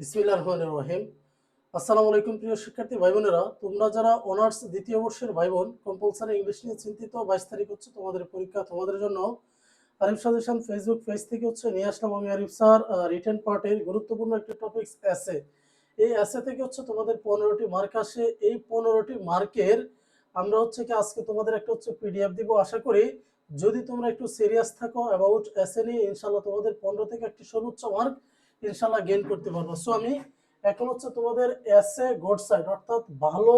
বিসমিল্লাহ রহমান রহিম। আসসালামু আলাইকুম প্রিয় শিক্ষার্থী ভাই বোনেরা তোমরা যারা অনার্স দ্বিতীয় বর্ষের ভাই বোন কম্পালসারি ইংলিশ নিয়ে চিন্তিত, বাইশ তারিখ হচ্ছে তোমাদের পরীক্ষা, তোমাদের জন্য আরিফ সাজেশন ফেসবুক পেজ থেকে হচ্ছে নিয়ে আসলাম আমি আরিফ স্যার। রিটেন পার্টের গুরুত্বপূর্ণ একটি অ্যাসে এই অ্যাসে থেকে হচ্ছে তোমাদের পনেরোটি মার্ক আসে। এই পনেরোটি মার্কের আমরা হচ্ছে কি আজকে তোমাদের একটা হচ্ছে পিডিএফ দিব। আশা করি যদি তোমরা একটু সিরিয়াস থাকো অ্যাবাউট এসে নিয়ে ইনশাল্লাহ তোমাদের পনেরো থেকে একটি সর্বোচ্চ মার্ক ইনশাল্লাহ গেইন করতে পারব। সো আমি এখন হচ্ছে তোমাদের এসে গুড সাইড অর্থাৎ ভালো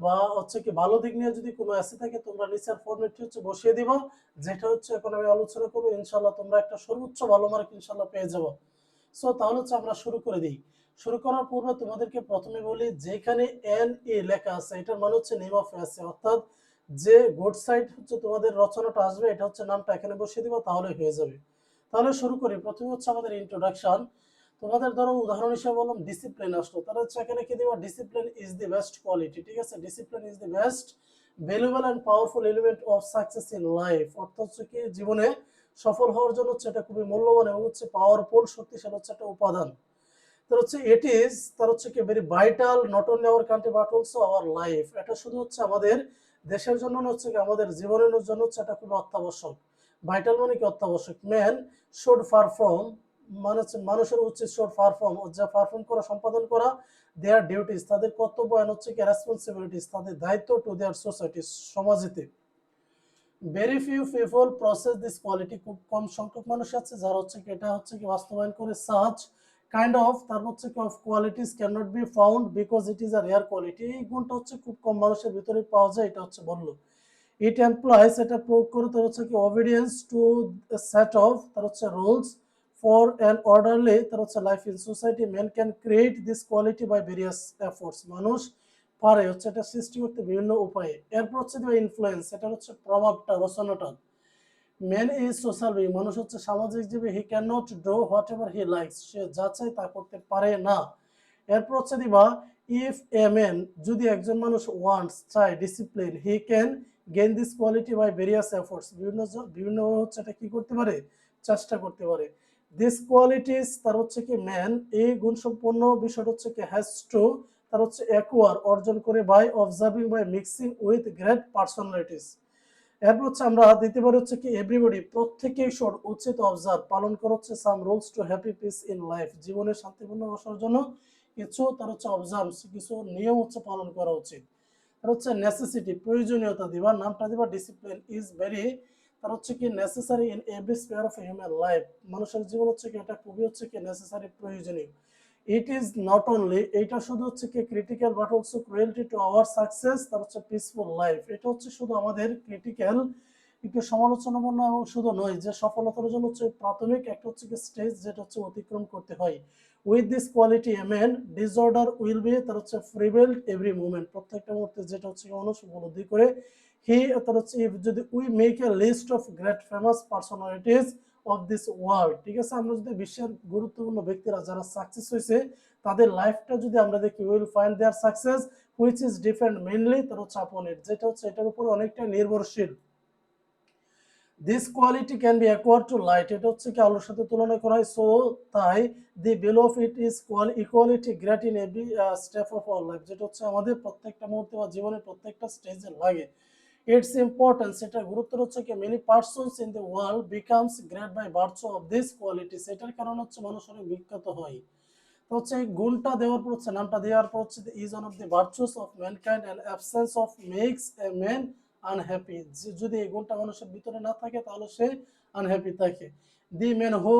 বা হচ্ছে কি ভালো দিক নিয়ে যদি কোনো এসে থাকে, তোমরা নিচের ফর্মেটটি হচ্ছে বসিয়ে দিবা। যেটা হচ্ছে এখন আমি আলোচনা করব ইনশাল্লাহ তোমরা একটা সর্বোচ্চ ভালো মার্ক ইনশাল্লাহ পেয়ে যাব। সো তাহলে হচ্ছে আমরা শুরু করে দিই। শুরু করার পূর্বে তোমাদেরকে প্রথমে বলি, যেখানে এন এ লেখা আছে, এটার মানে হচ্ছে নেম অফ এসে অর্থাৎ যে গুড সাইড হচ্ছে তোমাদের রচনাটা আসবে, এটা হচ্ছে নামটা এখানে বসিয়ে দিবা তাহলে হয়ে যাবে। তাহলে শুরু করি। প্রথমে হচ্ছে আমাদের ইন্ট্রোডাকশন তোমাদের ধরো উদাহরণ হিসেবে বললাম ডিসিপ্লিন আসলো। তাহলে হচ্ছে এখানে কি দিবা? Discipline is the best quality ঠিক আছে? Discipline is the best valuable and powerful element of success in life অর্থাৎ হচ্ছে কি? জীবনে সফল হওয়ার জন্য হচ্ছে এটা খুবই মূল্যবান এবং হচ্ছে পাওয়ারফুল শক্তিশালী হচ্ছে একটা উপাদান। তার হচ্ছে ইট ইজ তার হচ্ছে কি very vital not only our country but also our life এটা শুধু হচ্ছে আমাদের দেশের জন্য হচ্ছে কি আমাদের জীবনের জন্য হচ্ছে এটা খুবই অত্যাবশ্যক। ভাইটাল মানে কি অত্যাবশ্যক? ম্যান শুড পারফর্ম মানে মানুষের উচিত শুড পারফর্ম যা পারফর্ম করা, সম্পাদন করা দেয়ার ডিউটিস তাদের কর্তব্য হচ্ছে কি রেসপন্সিবিলিটিস তাদের দায়িত্ব to their society সমাজেতে। Very few people process this quality খুব কম সংখ্যক মানুষ আছে যারা হচ্ছে কি, এটা হচ্ছে কি বাস্তবায়ন করে সাচ কাইন্ড অফ তার হচ্ছে কি of qualities can not be found because it is a rare quality এই গুণটা হচ্ছে খুব কম মানুষের ভিতরে পাওয়া যায়, এটা হচ্ছে বলল। ইট এমপ্লয়েস এটা প্রয়োগ করে তার হচ্ছে কি অবিডিয়েন্স টু সেট অফ তার হচ্ছে রুলস ফর অ্যান অর্ডারলি তার হচ্ছে life in society man can create this quality by various efforts মানুষ পারে হচ্ছে এটা সৃষ্টি করতে বিভিন্ন উপায়ে। এরপর হচ্ছে ইনফ্লুয়েন্স এটা হচ্ছে প্রভাবটা রচনাটা ম্যান ইজ সোশ্যাল বিং মানুষ হচ্ছে সামাজিক জীবী he can not do whatever he likes সে যা চায় তা করতে পারে না। এরপর হচ্ছে দিবা ইফ এ ম্যান যদি একজন মানুষ ওয়ান্টস চায় discipline he can gain this quality by various efforts বিভিন্ন বিভিন্ন হচ্ছে এটা কি করতে পারে? চেষ্টা করতে পারে। দিস কোয়ালিটিস তার হচ্ছে কি ম্যান এই গুণসম্পন্ন বিষয়টা হচ্ছে কি হ্যাজ টু তার হচ্ছে অ্যাকোয়ার অর্জন করে by observing by mixing with great personalities এরপর হচ্ছে আমরা দিতে পারি হচ্ছে কি এভরিবডি প্রত্যেকেই শোর উচিত অবজার্ভ পালন করা হচ্ছে some rules to happy peace in life জীবনে শান্তিপূর্ণ বসার জন্য কিছু, তার হচ্ছে অবজার্ভ কিছু নিয়ম হচ্ছে পালন করা উচিত। তার হচ্ছে নেসেসিটি প্রয়োজনীয়তা দিবা, নামটা দিবা ডিসিপ্লিন ইজ ভেরি তার হচ্ছে কি necessary in every sphere of human life মানুষের জীবন হচ্ছে কি, এটা খুবই হচ্ছে কি নেসেসারি প্রয়োজনীয়। ইট ইজ নট অনলি এইটা শুধু হচ্ছে কি critical but also cruelty to our success তার হচ্ছে পিসফুল লাইফ এটা হচ্ছে শুধু আমাদের ক্রিটিক্যাল একটু সমালোচনাপূর্ণ এবং শুধু নয়, যে সফলতার জন্য হচ্ছে প্রাথমিক একটা হচ্ছে কি স্টেজ যেটা হচ্ছে অতিক্রম করতে হয়। With this quality a man disorder will be তার হচ্ছে ফ্রিবেল্ড এভরি মুভমেন্ট প্রত্যেকটা মুহূর্তে যেটা হচ্ছে মানুষ উপলব্ধি করে হি হচ্ছে if যদি we make a list of great famous personalities of this ঠিক আছে? আমরা যদি বিশ্বের গুরুত্বপূর্ণ ব্যক্তিরা যারা সাকসেস হয়েছে, তাদের লাইফটা যদি আমরা দেখি will find their success which is depend mainly তার হচ্ছে আপন যেটা হচ্ছে এটার উপর অনেকটা নির্ভরশীল। This quality can be acquired to light এটা হচ্ছে কি আলোর সাথে তুলনা করা হয় সো তাই the bell of it is equality great in every step of our life যেটা হচ্ছে আমাদের প্রত্যেকটা মুহূর্তে বা জীবনের প্রত্যেকটা স্টেজে লাগে। ইটস importance এটা গুরুত্ব হচ্ছে কি many persons in the world becomes great by virtue of this quality. সেটার কারণে হচ্ছে মানুষ অনেক বিখ্যাত হয়। তো হচ্ছে এই গুণটা দেওয়ার পর হচ্ছে, নামটা দেওয়ার পর হচ্ছে is one of the virtues of mankind and absence of makes a man unhappy যদি এই গুণটা মানুষের ভিতরে না থাকে, তাহলে সে আনহ্যাপি থাকে। দি ম্যান হো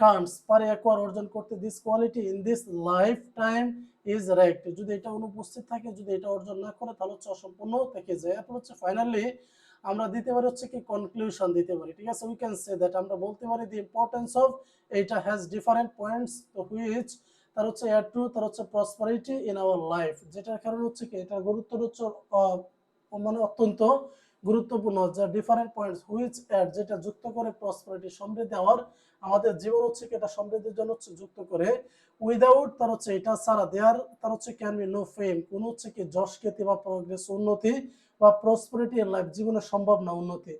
কান্টস পারে একবার অর্জন করতে this quality in this lifetime is right যদি এটা অনুপস্থিত থাকে, যদি এটা অর্জন না করে, তাহলে হচ্ছে অসম্পূর্ণ থেকে যায়। এরপর হচ্ছে ফাইনালি আমরা দিতে পারি হচ্ছে কি কনক্লুশন দিতে পারি। ঠিক আছে? উই ক্যান সে দ্যাট আমরা বলতে পারি দি ইম্পর্টেন্স অফ এইটা হ্যাজ ডিফারেন্ট পয়েন্টস হুইচ তার হচ্ছে এয়ার টু তার হচ্ছে প্রসপারিটি ইন আওয়ার লাইফ যেটার কারণে হচ্ছে কি এটা গুরুত্ব হচ্ছে মানে অত্যন্ত গুরুত্বপূর্ণ যা ডিফারেন্ট পয়েন্টস হুইচ অ্যাড যেটা যুক্ত করে প্রসপারিটি সমৃদ্ধি দেওয়ার আমাদের জীবন হচ্ছে কি এটা সমৃদ্ধির জন্য হচ্ছে যুক্ত করে। উইদাউট তার হচ্ছে এটা ছাড়া দেয়ার, তার হচ্ছে ক্যান বি নো ফেম কোনো হচ্ছে কি যশ, খ্যাতি বা প্রগ্রেস উন্নতি বা প্রসপারিটি লাইফ জীবনে সম্ভব না উন্নতি।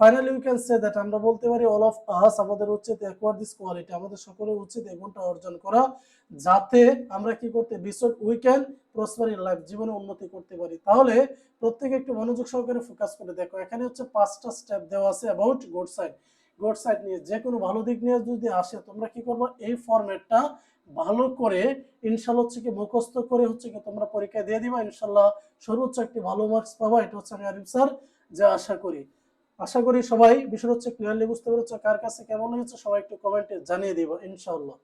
Finally we can say that আমরা বলতে পারি অল অফ আস আমাদের উচিত অ্যাকোয়ার দিস কোয়ালিটি আমাদের সকলের উচিত এই গুণটা অর্জন করা, যাতে আমরা কি করতে বিশ্বড we can prosper in life জীবনে উন্নতি করতে পারি। তাহলে প্রত্যেকে একটু মনোযোগ সহকারে ফোকাস করে দেখো, এখানে হচ্ছে পাঁচটা স্টেপ দেওয়া আছে about good side good side নিয়ে যে কোনো ভালো দিক নিয়ে যদি আসে, তোমরা কি করব? এই ফরম্যাটটা ভালো করে ইনশাল্লাহ হচ্ছে কি মুখস্থ করে হচ্ছে কি তোমরা পরীক্ষা দিয়ে দিবা। ইনশাল্লাহ সর্বোচ্চ একটি ভালো মার্কস পাবা। এটা হচ্ছে আমি আরিফ স্যার যা আশা করি। আশা করি সবাই বিষয় হচ্ছে ক্লিয়ারলি বুঝতে পেরেছ, কার কাছে কেমন হয়েছে সবাই একটু কমেন্টে জানিয়ে দিব, ইনশাআল্লাহ।